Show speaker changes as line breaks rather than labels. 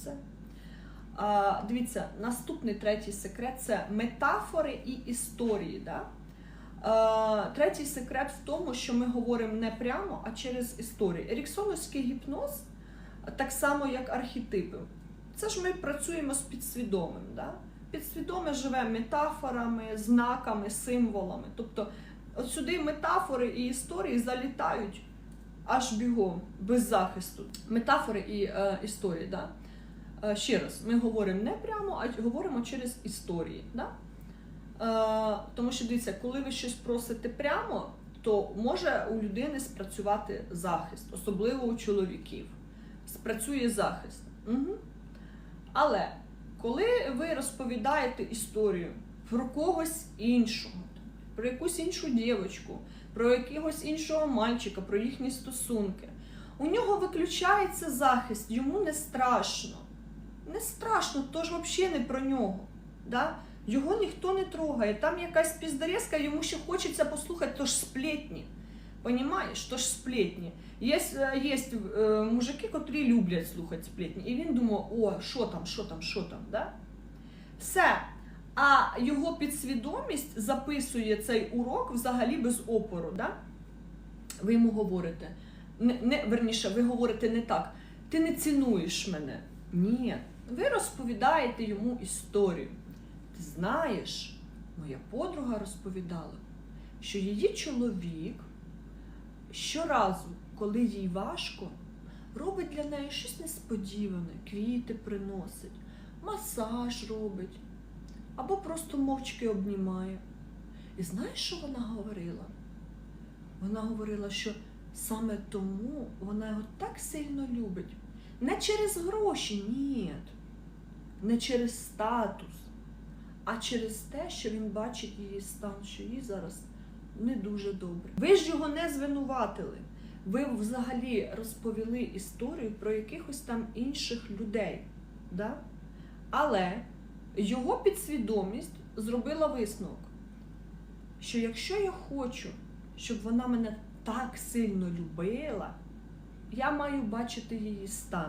Все. А, дивіться, наступний третій секрет це метафори і історії. Да? А, третій секрет в тому, що ми говоримо не прямо, а через історії. Еріксоновський гіпноз, так само як архетипи. Це ж ми працюємо з підсвідомим. Да? Підсвідоме живе метафорами, знаками, символами. Тобто, от сюди метафори і історії залітають аж бігом, без захисту. Метафори і е, історії. Да? Е, Ще раз, ми говоримо не прямо, а говоримо через історії. Да? Е, тому що дивіться, коли ви щось просите прямо, то може у людини спрацювати захист, особливо у чоловіків. Спрацює захист. Угу. Але коли ви розповідаєте історію про когось іншого, про якусь іншу дівчинку, про якогось іншого мальчика, про їхні стосунки, у нього виключається захист, йому не страшно. Не страшно, то ж взагалі не про нього. Да? Його ніхто не трогає. Там якась піздарезка, йому ще хочеться послухати, то ж сплетні. Понімаєш, то ж сплетні. Є, е, є е, мужики, котрі люблять слухати сплетні. І він думає, о, що там, що там, що там. Да? Все. А його підсвідомість записує цей урок взагалі без опору. Да? Ви йому говорите, не, не, верніше, ви говорите не так. Ти не цінуєш мене. Ні. Ви розповідаєте йому історію. Ти знаєш, моя подруга розповідала, що її чоловік щоразу, коли їй важко, робить для неї щось несподіване, квіти приносить, масаж робить або просто мовчки обнімає. І знаєш, що вона говорила? Вона говорила, що саме тому вона його так сильно любить. Не через гроші, ні. Не через статус, а через те, що він бачить її стан, що їй зараз не дуже добре. Ви ж його не звинуватили. Ви взагалі розповіли історію про якихось там інших людей. Да? Але його підсвідомість зробила висновок, що якщо я хочу, щоб вона мене так сильно любила, я маю бачити її стан.